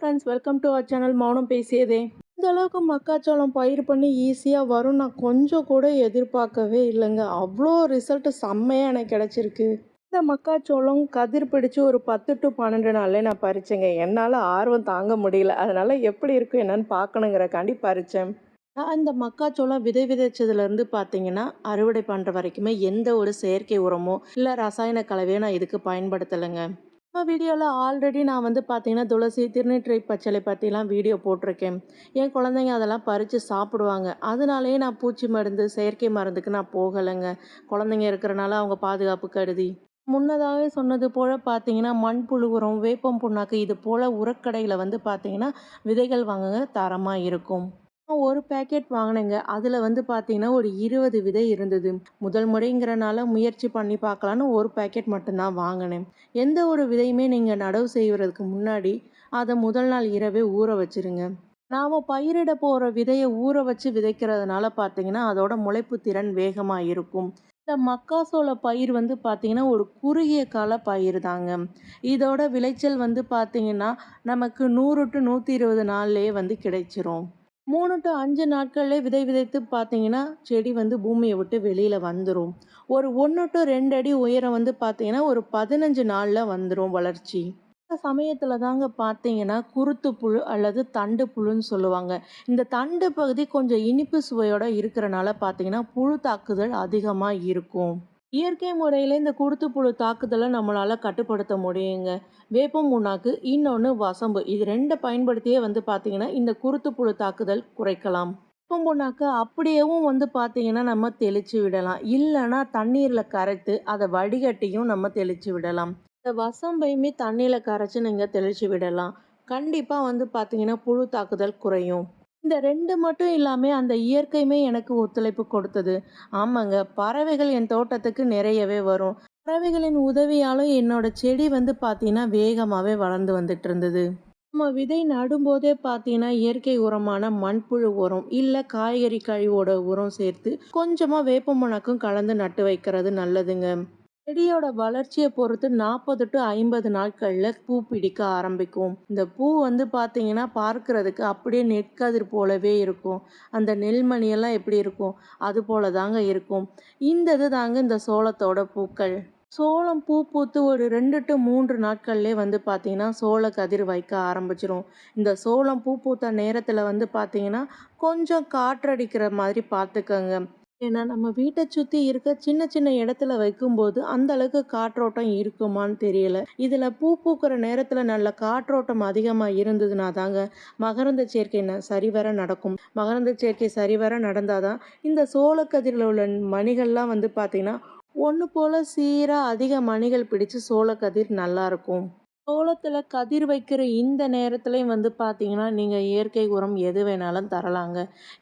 Friends welcome to our channel Mounam Pesiyadhe இந்த அளவுக்கு மக்காச்சோளம் பயிர் பண்ணி ஈஸியாக வரும். நான் கொஞ்சம் கூட எதிர்பார்க்கவே இல்லைங்க. அவ்வளோ ரிசல்ட்டு செம்மையாக எனக்கு கிடச்சிருக்கு. இந்த மக்காச்சோளம் கதிர் பிடிச்சு ஒரு பத்து டு பன்னெண்டு நாள்லேயே நான் பறிச்சேங்க. என்னால் ஆர்வம் தாங்க முடியல. அதனால் எப்படி இருக்கும் என்னன்னு பார்க்கணுங்கிறக்காண்டி பறித்தேன் நான் இந்த மக்காச்சோளம் விதை விதைச்சதுலேருந்து பார்த்தீங்கன்னா அறுவடை பண்ணுற வரைக்குமே எந்த ஒரு செயற்கை உரமோ இல்லை ரசாயன கலவையோ நான் இதுக்கு பயன்படுத்தலைங்க. வீடியோவில் ஆல்ரெடி நான் வந்து பார்த்தீங்கன்னா துளசி திருநீற்றை பச்சளை பற்றிலாம் வீடியோ போட்டிருக்கேன். என் குழந்தைங்க அதெல்லாம் பறித்து சாப்பிடுவாங்க. அதனாலேயே நான் பூச்சி மருந்து செயற்கை மருந்துக்கு நான் போகலைங்க. குழந்தைங்க இருக்கிறனால அவங்க பாதுகாப்பு கருதி. முன்னதாகவே சொன்னது போல் பார்த்தீங்கன்னா மண்புழு உரம் வேப்பம் புண்ணாக்கு இது போல் உரக்கடையில் வந்து பார்த்தீங்கன்னா விதைகள் வாங்குங்க தரமாக இருக்கும். ஒரு பேக்கெட் வாங்கினேங்க. அதில் வந்து பார்த்தீங்கன்னா ஒரு இருபது விதை இருந்தது. முதல் முறைங்கிறனால முயற்சி பண்ணி பார்க்கலான்னு ஒரு பேக்கெட் மட்டும்தான் வாங்கினேன். எந்த ஒரு விதையுமே நீங்கள் நடவு செய்வதற்கு முன்னாடி அதை முதல் நாள் இரவே ஊற வச்சிருங்க. நாம் பயிரிட போகிற விதையை ஊற வச்சு விதைக்கிறதுனால பார்த்தீங்கன்னா அதோட முளைப்பு திறன் வேகமாக இருக்கும். இந்த மக்காசோள பயிர் வந்து பார்த்தீங்கன்னா ஒரு குறுகிய கால பயிர் தாங்க இதோட விளைச்சல் வந்து பார்த்தீங்கன்னா நமக்கு நூறு டு நூற்றி இருபது நாள்லேயே வந்து கிடைச்சிரும். மூணு டு அஞ்சு நாட்களில் விதை விதைத்து பார்த்தீங்கன்னா செடி வந்து பூமியை விட்டு வெளியில் வந்துடும் ஒரு ஒன்று டு ரெண்டு அடி உயரம் வந்து பார்த்தீங்கன்னா ஒரு பதினஞ்சு நாளில் வந்துடும் வளர்ச்சி. சமயத்தில் தாங்க பார்த்தீங்கன்னா குருத்து புழு அல்லது தண்டு புழுன்னு சொல்லுவாங்க. இந்த தண்டு பகுதி கொஞ்சம் இனிப்பு சுவையோடு இருக்கிறனால பார்த்தீங்கன்னா புழு தாக்குதல் அதிகமாக இருக்கும். இயற்கை முறையில் இந்த குருத்து புழு தாக்குதலை நம்மளால் கட்டுப்படுத்த முடியுங்க. வேப்பம் முன்னாக்கு இன்னொன்று வசம்பு. இது ரெண்டை பயன்படுத்தியே வந்து பார்த்தீங்கன்னா இந்த குருத்து புழு தாக்குதல் குறைக்கலாம். வேப்பம் புண்ணாக்கு அப்படியேவும் வந்து பார்த்தீங்கன்னா நம்ம தெளித்து விடலாம். இல்லைன்னா தண்ணீரில் கரைத்து அதை வடிகட்டியும் நம்ம தெளித்து விடலாம். இந்த வசம்பையுமே தண்ணியில் கரைச்சி நீங்கள் தெளித்து விடலாம். கண்டிப்பாக வந்து பார்த்தீங்கன்னா புழு தாக்குதல் குறையும். இந்த ரெண்டு மட்டும் இல்லாமல் அந்த இயற்கையுமே எனக்கு ஒத்துழைப்பு கொடுத்தது. ஆமாங்க பறவைகள் என் தோட்டத்துக்கு நிறையவே வரும். பறவைகளின் உதவியாலும் என்னோட செடி வந்து பார்த்தீங்கன்னா வேகமாகவே வளர்ந்து வந்துட்டு இருந்தது. நம்ம விதை நடும்போதே பார்த்தீங்கன்னா இயற்கை உரமான மண்புழு உரம் இல்லை காய்கறி கழிவோட உரம் சேர்த்து கொஞ்சமாக வேப்ப கலந்து நட்டு வைக்கிறது நல்லதுங்க. செடியோட வளர்ச்சியை பொறுத்து நாற்பது டு ஐம்பது நாட்களில் பூ பிடிக்க ஆரம்பிக்கும். இந்த பூ வந்து பார்த்தீங்கன்னா பார்க்கறதுக்கு அப்படியே நெற்கதிர் போலவே இருக்கும். அந்த நெல்மணியெல்லாம் எப்படி இருக்கும்? அது போல தாங்க இருக்கும். இந்த இது தாங்க இந்த சோளத்தோட பூக்கள். சோளம் பூ பூத்து ஒரு ரெண்டு டு மூன்று நாட்கள்லேயே வந்து பார்த்தீங்கன்னா சோள கதிர் வைக்க ஆரம்பிச்சிரும். இந்த சோளம் பூ பூத்த நேரத்தில் வந்து பார்த்தீங்கன்னா கொஞ்சம் காற்றடிக்கிற மாதிரி பார்த்துக்கோங்க. ஏன்னா நம்ம வீட்டை சுற்றி இருக்க சின்ன சின்ன இடத்துல வைக்கும்போது அந்த அளவுக்கு காற்றோட்டம் இருக்குமான்னு தெரியல. இதில் பூ பூக்கிற நேரத்தில் நல்ல காற்றோட்டம் அதிகமாக இருந்ததுன்னா தாங்க மகரந்த சேர்க்கை ந சரிவர நடக்கும். மகரந்த சேர்க்கை சரிவர நடந்தால் தான் இந்த சோளக்கதிரில் உள்ள மணிகள்லாம் வந்து பார்த்திங்கன்னா ஒன்று போல் சீராக அதிக மணிகள் பிடிச்சு சோளக்கதிர் நல்லாயிருக்கும் சோளத்தில் கதிர் வைக்கிற இந்த நேரத்துலையும் வந்து பார்த்தீங்கன்னா நீங்கள் இயற்கை உரம் எது வேணாலும் தரலாங்க.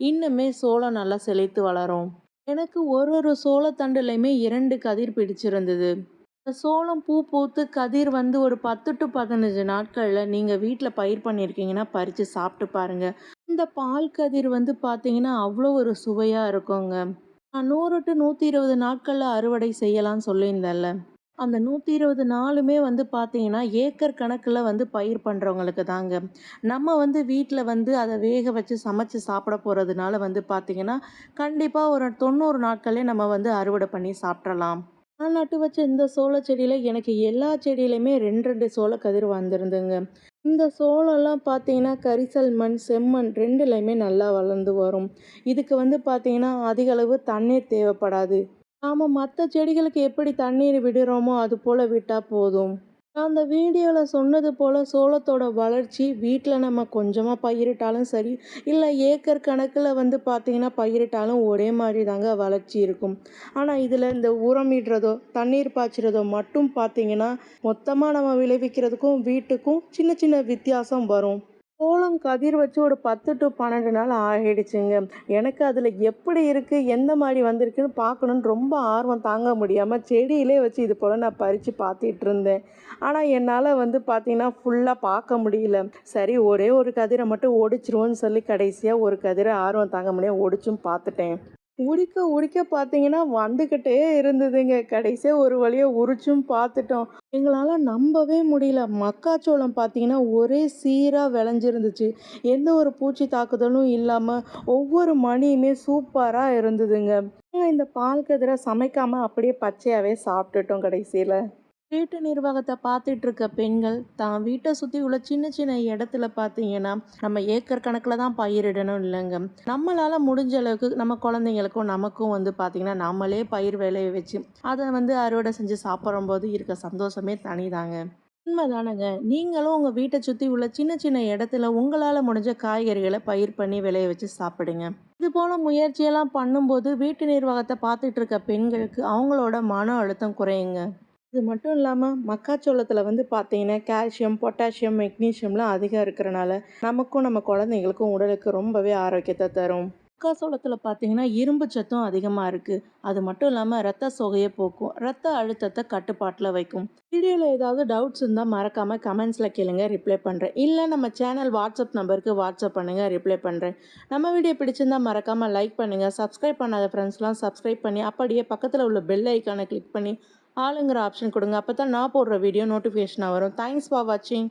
இன்னுமே சோளம் நல்லா செழித்து வளரும். எனக்கு ஒரு ஒரு சோளத்தண்டுலையுமே இரண்டு கதிர் பிடிச்சிருந்தது. சோளம் பூ பூத்து கதிர் வந்து ஒரு பத்து டு பதினஞ்சு நாட்களில் நீங்கள் வீட்டில் பயிர் பண்ணியிருக்கீங்கன்னா பறித்து சாப்பிட்டு பாருங்கள் இந்த பால் கதிர் வந்து பார்த்தீங்கன்னா அவ்வளோ ஒரு சுவையாக இருக்குங்க. நான் நூறு டு நூற்றி இருபது நாட்களில் அறுவடை செய்யலாம்னு சொல்லியிருந்தேன்ல. அந்த நூற்றி இருபது நாளுமே வந்து பார்த்தீங்கன்னா ஏக்கர் கணக்கில் வந்து பயிர் பண்ணுறவங்களுக்கு தாங்க. நம்ம வந்து வீட்டில் வந்து அதை வேக வச்சு சமைச்சு சாப்பிட போகிறதுனால வந்து பார்த்திங்கன்னா கண்டிப்பாக ஒரு தொண்ணூறு நாட்களே நம்ம வந்து அறுவடை பண்ணி சாப்பிட்றலாம் நான் நட்டு வச்ச இந்த சோள செடியில் எனக்கு எல்லா செடியிலையுமே ரெண்டு ரெண்டு சோள கதிர் வந்திருந்துங்க இந்த சோளம்லாம் பார்த்தீங்கன்னா கரிசல் மண் செம்மண் ரெண்டுலையுமே நல்லா வளர்ந்து வரும். இதுக்கு வந்து பார்த்தீங்கன்னா அதிக அளவு தண்ணீர் தேவைப்படாது. நாம மற்ற செடிகளுக்கு எப்படி தண்ணீர் விடுறோமோ அது போல் விட்டால் போதும். நான் அந்த வீடியோவில் சொன்னது போல் சோளத்தோட வளர்ச்சி வீட்டில் நம்ம கொஞ்சமாக பயிரிட்டாலும் சரி இல்லை ஏக்கர் கணக்கில் வந்து பார்த்திங்கன்னா பயிரிட்டாலும் ஒரே மாதிரி தாங்க வளர்ச்சி இருக்கும். ஆனால் இதில் இந்த உரமிடுறதோ தண்ணீர் பாய்ச்சுறதோ மட்டும் பார்த்திங்கன்னா மொத்தமாக நம்ம விளைவிக்கிறதுக்கும் வீட்டுக்கும் சின்ன சின்ன வித்தியாசம் வரும். கோலம் கதிர் வச்சு ஒரு பத்து டு பன்னெண்டு நாள் ஆகிடுச்சுங்க. எனக்கு அதில் எப்படி இருக்குது எந்த மாதிரி வந்திருக்குன்னு பார்க்கணுன்னு ரொம்ப ஆர்வம் தாங்க முடியாமல் செடியிலே வச்சு இது போல் நான் பறித்து பார்த்துட்டு இருந்தேன். ஆனால் என்னால் வந்து பார்த்திங்கன்னா ஃபுல்லாக பார்க்க முடியல. சரி ஒரே ஒரு கதிரை மட்டும் ஒடிச்சிருவோன்னு சொல்லி கடைசியாக ஒரு கதிரை ஆர்வம் தாங்க முடியாது ஒடிச்சும் பார்த்துட்டேன். உடிக்க உடிக்க பார்த்தீங்கன்னா வந்துக்கிட்டே இருந்ததுங்க. கடைசியாக ஒரு வழியாக உரிச்சும் பார்த்துட்டோம். எங்களால் நம்பவே முடியல. மக்காச்சோளம் பார்த்தீங்கன்னா, ஒரே சீராக விளைஞ்சிருந்துச்சு. எந்த ஒரு பூச்சி தாக்குதலும் இல்லாமல் ஒவ்வொரு மணியுமே சூப்பராக இருந்ததுங்க. இந்த பால் கதிரை சமைக்காமல் அப்படியே பச்சையாகவே சாப்பிட்டுட்டோம் கடைசியில் வீட்டு நிர்வாகத்தை பார்த்துட்டு இருக்க பெண்கள், தான் வீட்டை சுற்றி உள்ள சின்ன சின்ன இடத்துல பார்த்தீங்கன்னா, நம்ம ஏக்கர் கணக்கில் தான் பயிரிடணும் இல்லைங்க நம்மளால் முடிஞ்ச அளவுக்கு நம்ம குழந்தைங்களுக்கும், நமக்கும் வந்து பார்த்திங்கன்னா நம்மளே பயிர் விளைய வச்சு, அதை வந்து அறுவடை செஞ்சு சாப்பிடும்போது இருக்க சந்தோஷமே தனிதாங்க. உண்மைதானங்க நீங்களும் உங்கள் வீட்டை சுற்றி உள்ள சின்ன சின்ன இடத்துல உங்களால் முடிஞ்ச காய்கறிகளை பயிர் பண்ணி விளைய வச்சு சாப்பிடுங்க. இது போல முயற்சியெல்லாம் பண்ணும்போது, வீட்டு நிர்வாகத்தை பார்த்துட்டு இருக்க பெண்களுக்கு அவங்களோட மன அழுத்தம் குறையுங்க. இது மட்டும் இல்லாமல் மக்காச்சோளத்தில் வந்து பார்த்தீங்கன்னா, கால்சியம், பொட்டாசியம், மெக்னீஷியம்லாம் அதிகம் இருக்கிறனால, நமக்கும் நம்ம குழந்தைங்களுக்கும் உடலுக்கு ரொம்பவே ஆரோக்கியத்தை தரும். மக்காச்சோளத்தில் பார்த்தீங்கன்னா, இரும்பு சத்தும் அதிகமாக இருக்குது அது மட்டும் இல்லாமல் ரத்த சோகைய போக்கும். ரத்த அழுத்தத்தை கட்டுப்பாட்டில் வைக்கும். வீடியோவில் ஏதாவது டவுட்ஸ் இருந்தால் மறக்காமல் கமெண்ட்ஸில் கேளுங்க. ரிப்ளை பண்ணுறேன் இல்லை நம்ம சேனல் வாட்ஸ்அப் நம்பருக்கு வாட்ஸ்அப் பண்ணுங்கள் ரிப்ளை பண்ணுறேன் நம்ம வீடியோ பிடிச்சிருந்தால் மறக்காமல் லைக் பண்ணுங்க. சப்ஸ்கிரைப் பண்ணாத ஃப்ரெண்ட்ஸ்லாம் சப்ஸ்கிரைப் பண்ணி, அப்படியே பக்கத்தில் உள்ள பெல் ஐக்கானை கிளிக் பண்ணி, ஆளுங்கிற ஆப்ஷன் கொடுங்க அப்போ தான் நான் போடுற வீடியோ நோட்டிஃபிகேஷனாக வரும். தேங்க்ஸ் ஃபார் வாட்சிங்.